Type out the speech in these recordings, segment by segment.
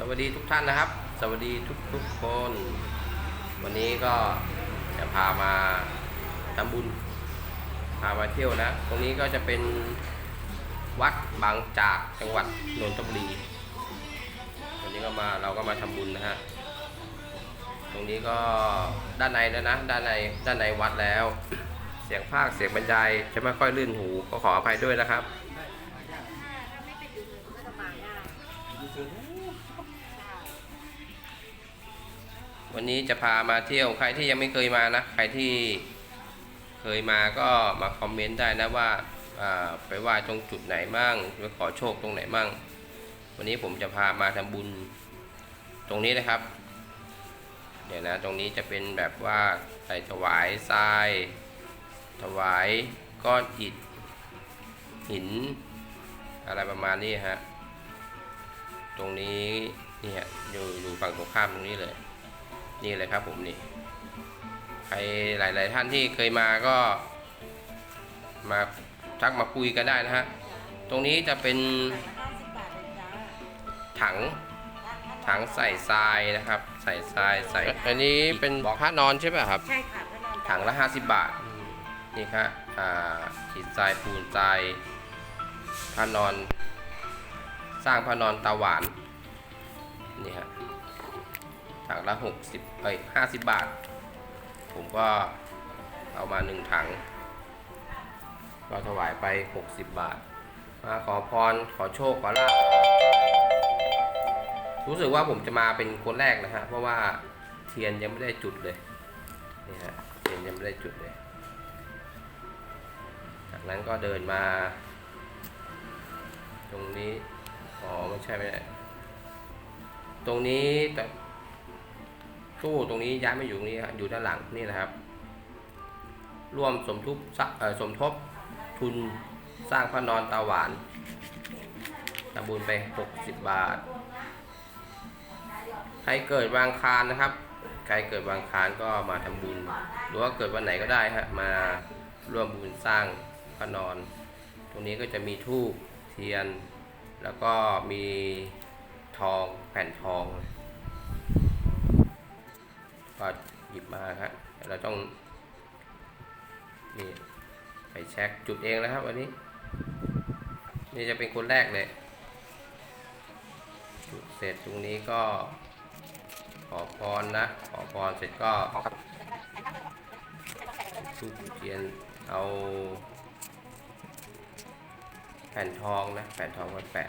สวัสดีทุกท่านนะครับ สวัสดีทุกทุกๆคน วันนี้ก็จะพามาทำบุญ พามาเที่ยวนะ ตรงนี้ก็จะเป็นวัดบางจากจังหวัดนนทบุรี วันนี้ก็มาเราก็มาทำบุญนะฮะ ตรงนี้ก็ด้านในแล้วนะ ด้านในด้านในวัดแล้ว เสียงภาคเสียงบรรยายจะไม่ค่อยลื่นหูก็ขออภัยด้วยนะครับ วันนี้จะพามาเที่ยวใครที่ยังไม่เคยมานะ ใครที่เคยมาก็มาคอมเมนต์ได้นะว่าไปไหว่าตรงจุดไหนมั่งไปขอโชคตรงไหนมั่งวันนี้ผมจะพามาทำบุญตรงนี้นะครับ เดี๋ยวนะตรงนี้จะเป็นแบบว่าใส่ถวายทราย ถวายก้อนอิฐหิน อะไรประมาณนี้ฮะตรงนี้นี่ฮะอยู่อยู่ฝั่งตรงข้ามตรงนี้เลย นี่เลยครับผมนี่ ใครหลาย ๆ ท่านที่เคยมาก็ มาทักมาคุยกันได้นะฮะ ตรงนี้จะเป็นถังถังใส่ทรายนะครับ ใส่ทรายใส่อันนี้เป็นบอกพระนอนใช่ไหมครับ ใช่ค่ะพระนอนถังละ 50 บาท นี่ครับอ่าหินทรายปูนทรายพระนอน สร้างพระนอนตาหวาน นี่ฮะ ถังละ60เอ้ย50บบาท ผมก็เอามาหนึ่งถังก็ถวายไป60บาท มาขอพรขอโชคขอลาภรู้สึกว่าผมจะมาเป็นคนแรกนะฮะ เพราะว่าเทียนยังไม่ได้จุดเลย นี่ฮะ เทียนยังไม่ได้จุดเลย จากนั้นก็เดินมา ตรงนี้ อ๋อ ไม่ใช่ไม่ใช่ตรงนี้แต่ ตู้ตรงนี้ย้ายมาอยู่ตรงนี้ครับอยู่ด้านหลังนี่นะครับ ร่วมสมทบสสมทบทุนสร้างพระนอนตาหวานทำบุญไป 60 บาท ใครเกิดวางคารนะครับ ใครเกิดวางคารก็มาทำบุญ หรือว่าเกิดวันไหนก็ได้ฮะมาร่วมบุญสร้างพระนอน ตรงนี้ก็จะมีทูบเทียน แล้วก็มีทองแผ่นทอง ก็หยิบมาครับเราต้องนี่ไปเช็คจุดเองนะครับวันนี้ นี่จะเป็นคนแรกเลยจุดเสร็จตรงนี้ก็ ขอพรนะ ขอพรเสร็จก็ทูบเทียนเอาแผ่นทองนะแผ่นทองมาแปะ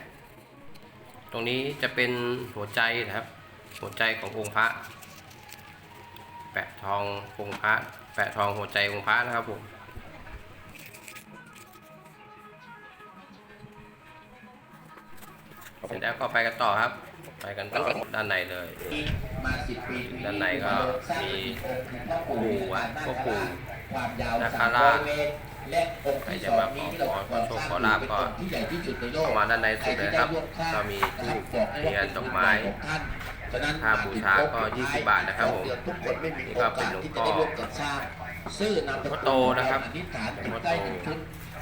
ตรงนี้จะเป็นหัวใจนะครับ หัวใจขององค์พระ แปะทององค์พระแปะทองหัวใจองค์พระนะครับผมเสร็จแล้วก็ไปกันต่อครับ ไปกันต่อด้านในเลยมาสิบปีด้านในก็มีปู่อะพวกปู่ความยาวนาสาคามราร้อชยเมตรและองค์ที่สองนี้ที่เราขอโชคขอลาภก็องค์ที่ใหญ่ที่สุดในโลกเข้ามาด้านในสุดเลยครับ ก็มีธูปเทียนดอกไม้ฉะนั้น ค่าบูชาก็ 20 บาทนะครับผมทุกคนไม่มีนี่โอก็กาเป็นสหลวงที่พ่จะอได้ร่วมกันสร้างซื่อนามสกุลพ่อโตนะครับอธิษฐานพ่อโตได้หนึ่งชุด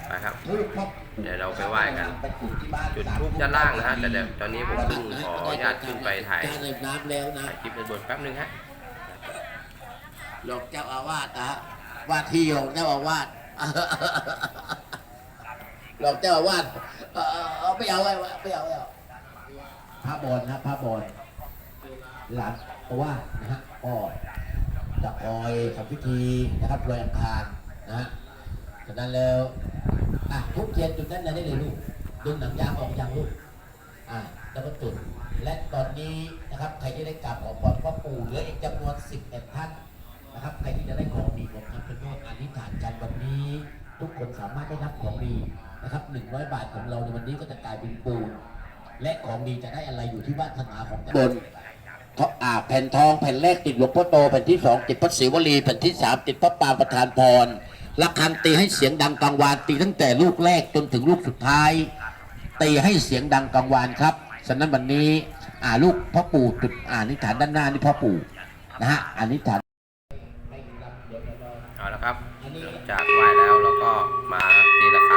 ไปครับทูปพ่อเดี๋ยวเราไปไหว้กันไปปลูกที่บ้านจุดทูปด้านล่างนะฮะแต่เดี๋ยวตอนนี้ผมเพิ่งขออนุญาตขึ้นไปถ่ายการในน้ำแล้วนะถ่ายคลิปในบนแป๊บนึงฮะหลอกเจ้าอาวาสนะฮะว่าที่ของเจ้าอาวาสหลอกเจ้าอาวาสเออเออเอาไม่เอาไว้ไม่เอาไม่เอาพระบอลนะพระบอล หลังเพราะว่านะฮะก็จะคอยทำพิธีนะครับลอยอังคารนะฮะจากนั้นแล้วอะทุกเทียนจุดนั้นได้เลยลูกดึงหนังยางออกยังลูกอะแล้วก็จุดและตอนนี้นะครับใครที่ได้กราบขอพรพ่อปู่เหลืออีกจำนวน11ท่านนะครับใครที่จะได้ของดีของคำชะโนดอธิษฐานกันวันนี้ ทุกคนสามารถได้รับของดีนะครับ100 บาทของเราในวันนี้ก็จะกลายเป็นปูนและของดีจะได้อะไรอยู่ที่วาสนาของตน อ่าแผ่นทองแผ่นแรกติดหลวงพ่อโตแผ่นที่สองติดพระศิวลีแผ่นที่สามติดพระปางประธานพรระฆังตีให้เสียงดังกังวานตีตั้งแต่ลูกแรกจนถึงลูกสุดท้าย ตีให้เสียงดังกังวานครับฉะนั้นวันนี้อ่าลูกพ่อปู่จุดอ่านิฐานด้านหน้านี่พ่อปู่นะฮะอานิฐานเอาละครับหลังจากไหว้แล้วเราก็มาตีระฆังตีระฆังให้รอบองค์พร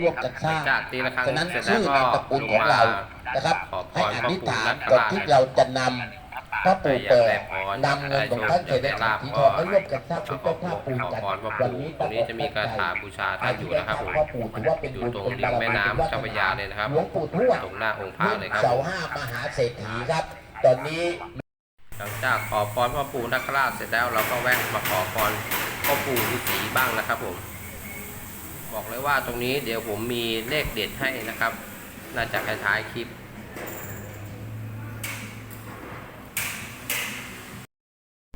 ร่วมกันสร้างจากตีละครั้งฉะนั้นเสร็จแล้วชื่อก็นามตระกูลของเรานะครับขอพให้รอพ่อธิษปู่ฐานนักก่อนราชที่เราจะนำพระปู่เปิดนำเงินของท่านเสด็จสีทองให้ร่วมกันสร้างขพุอทธท่าปูนขอกันพรพ่อวันปู่นี้ตรงนี้จะมีคาถาบูชาท่านอยู่นะครับผมพ่อปู่ถือว่าเป็นอยู่บุญตรงเป็นริบามรแม่มีน้ำเป็นวาสเจ้าพระยาเลยนะครับหลวงปู่ทวดตรงหน้าองค์พระรุ่นเลยครับเสาผมห้ามหาเศรษฐีครับ ตอนนี้หลังจากขอพรพ่อปู่นักราชเสร็จแล้วเราก็แวะมาขอพรพ่อปู่ฤาษีบ้างนะครับผม บอกเลยว่าตรงนี้เดี๋ยวผมมีเลขเด็ดให้นะครับ น่าจะท้ายๆคลิป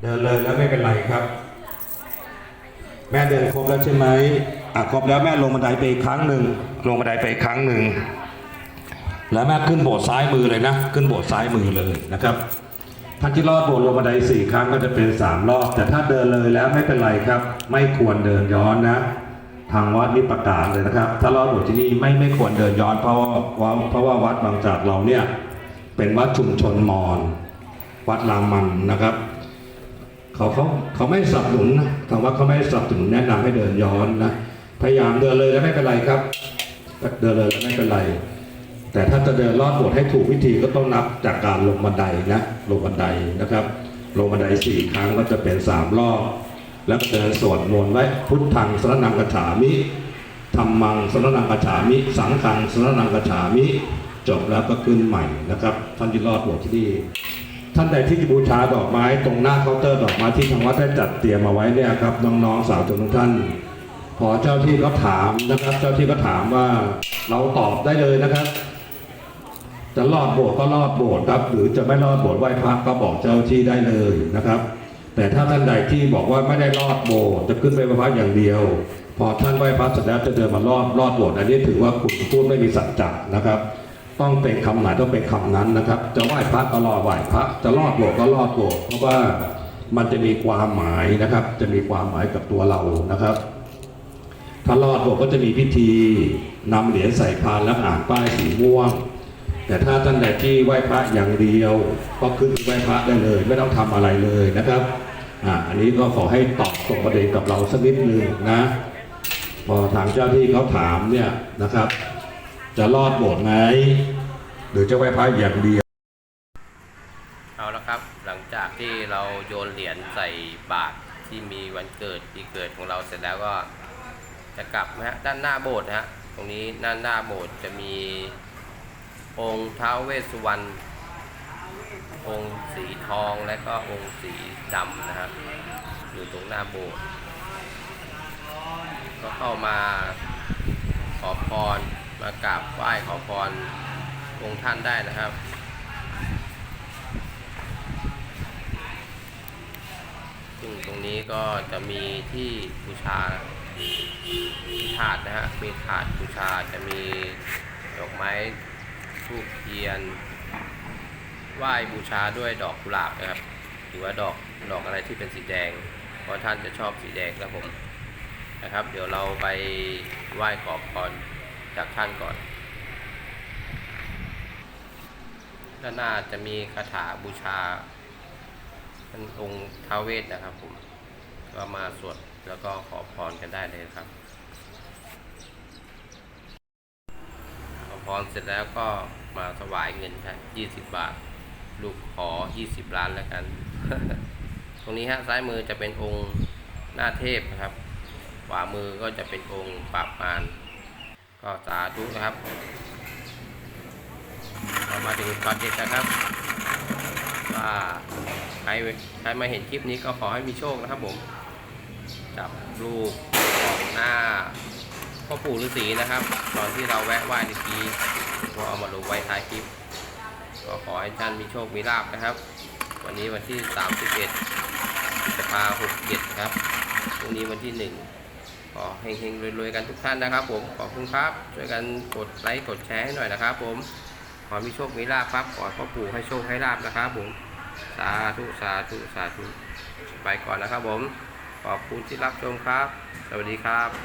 เดินเลยแล้วไม่เป็นไรครับ แม่เดินครบแล้วใช่ไหมอะครบแล้วแม่ลงบันไดไปอีกครั้งหนึ่งลงบันไดไปอีกครั้งหนึ่งแล้วแม่ขึ้นโบสถ์ซ้ายมือเลยนะ ขึ้นโบสถ์ซ้ายมือเลยนะครับท่านที่รอดโบสถ์ลงบันไดสี่ครั้งก็จะเป็นสามรอบ แต่ถ้าเดินเลยแล้วไม่เป็นไรครับ ไม่ควรเดินย้อนนะ ทางวัดนี่ประกาศเลยนะครับ ถ้ารอดโบสถ์ที่นี่ไม่ไม่ควรเดินย้อนเพราะว่าเพราะว่าวัดบางจากเราเนี่ยเป็นวัดชุมชนมอญวัดรามันนะครับเขาเขาเขาไม่สนับสนุนนะคำว่าเขาไม่สนับสนุนแนะนำให้เดินย้อนนะพยายามเดินเลยแล้วไม่เป็นไรครับ เดินเลยแล้วไม่เป็นไร แต่ถ้าจะเดินลอดโบสถ์ให้ถูกวิธีก็ต้องนับจากการลงบันไดนะลงบันไดนะครับ ลงบันไดสี่ครั้งก็จะเป็นสามรอบ แล้วก็เดินสวดมนต์ไว้พุทธังสรนังกัจฉามิธรรมังสรนังกัจฉามิ สังฆังสรนังกัจฉามิ จบแล้วก็ขึ้นใหม่นะครับ ท่านที่รอดโบสถ์ที่นี่ท่านใดที่บูชาดอกไม้ตรงหน้าเคาน์เตอร์ดอกไม้ที่ทางวัดได้จัดเตรียมมาไว้เนี่ยครับน้องๆสาวทุกท่าน พอเจ้าที่เขาถามนะครับ เจ้าที่ก็ถามว่าเราตอบได้เลยนะครับจะรอดโบสถ์ก็รอดโบสถ์ครับ หรือจะไม่รอดโบสถ์ไหว้พระก็บอกเจ้าที่ได้เลยนะครับ แต่ถ้าท่านใดที่บอกว่าไม่ได้รอดโบสถ์จะขึ้นไปไหว้พระอย่างเดียว พอท่านไหว้พระเสร็จแล้วจะเดินมารอดรอดโบสถ์อันนี้ถือว่าคุณพูดไม่มีสัจจะนะครับ ต้องเป็นคำไหนต้องเป็นคำนั้นนะครับ จะไหว้พระก็รอดไหว้พระ จะรอดโบสถ์ก็รอดโบสถ์เพราะว่ามันจะมีความหมายนะครับ จะมีความหมายกับตัวเรานะครับถ้ารอดโบสถ์ก็จะมีพิธีนำเหรียญใส่พานและอ่านป้ายสีม่วง แต่ถ้าท่านใดที่ไหว้พระอย่างเดียว ก็ขึ้นไหว้พระได้เลย ไม่ต้องทำอะไรเลยนะครับอ่าอันนี้ก็ขอให้ตอบตรงประเด็นกับเราสักนิดนึงนะพอทางเจ้าที่เขาถามเนี่ยนะครับ จะรอดโบสถ์ไหมหรือจะไหว้พระอย่างเดียวเอาละครับ หลังจากที่เราโยนเหรียญใส่บาตรที่มีวันเกิดปีเกิดของเราเสร็จแล้วก็จะกลับนะฮะด้านหน้าโบสถ์นะฮะตรงนี้ด้านหน้าโบสถ์จะมี องค์ท้าวเวสสุวรรณองค์สีทองและก็องค์สีดำนะฮะอยู่ตรงหน้าโบสถ์ก็เข้ามาขอพรมากราบไหว้ขอพรองค์ท่านได้นะครับซึ่งตรงนี้ก็จะมีที่บูชาถาดนะฮะมีถาดบูชาจะมีดอกไม้ ทูบเทียน ไหว้บูชาด้วยดอกกุหลาบนะครับ หรือว่าดอกดอกอะไรที่เป็นสีแดง เพราะท่านจะชอบสีแดงครับผมนะครับ เดี๋ยวเราไปไหว้ขอพรจากท่านก่อน ด้านหน้าจะมีคาถาบูชาเป็นองค์ท้าวเวสนะครับผม ก็มาสวดแล้วก็ขอพรกันได้เลยครับ ขอพ รเสร็จแล้วก็มาถวายเงินครับ20บบาท ลูกขอ20ล้านแล้วกัน ตรงนี้ฮะซ้ายมือจะเป็นองค์หน้าเทพนะครับ ขวามือก็จะเป็นองค์ปราบมารก็สาธุนะครับมาถึงตอนเด็ดนะครับ ว่าใครใครมาเห็นคลิปนี้ก็ขอให้มีโชคนะครับผม จับรูปของหน้า พ่อปู่ฤาษีนะครับ ตอนที่เราแวะไหว้เมื่อกี้ก็เอามาลงไว้ท้ายคลิป ก็ขอให้ท่านมีโชค มีลาบนะครับ วันนี้วันที่ 31จะพา67ครับพรุ่งนี้วันที่ 1 ขอเฮงๆรวยๆกันทุกท่านนะครับ ผม ขอบคุณครับ ช่วยกันกดไลค์กดแชร์ให้หน่อยนะครับ ผม ขอมีโชค มีลาบครับ ขอพ่อปู่ให้โชคให้ลาบนะครับผม สาธุสาธุสาธุ ไปก่อนนะครับผม ขอบคุณที่รับชมครับ สวัสดีครับ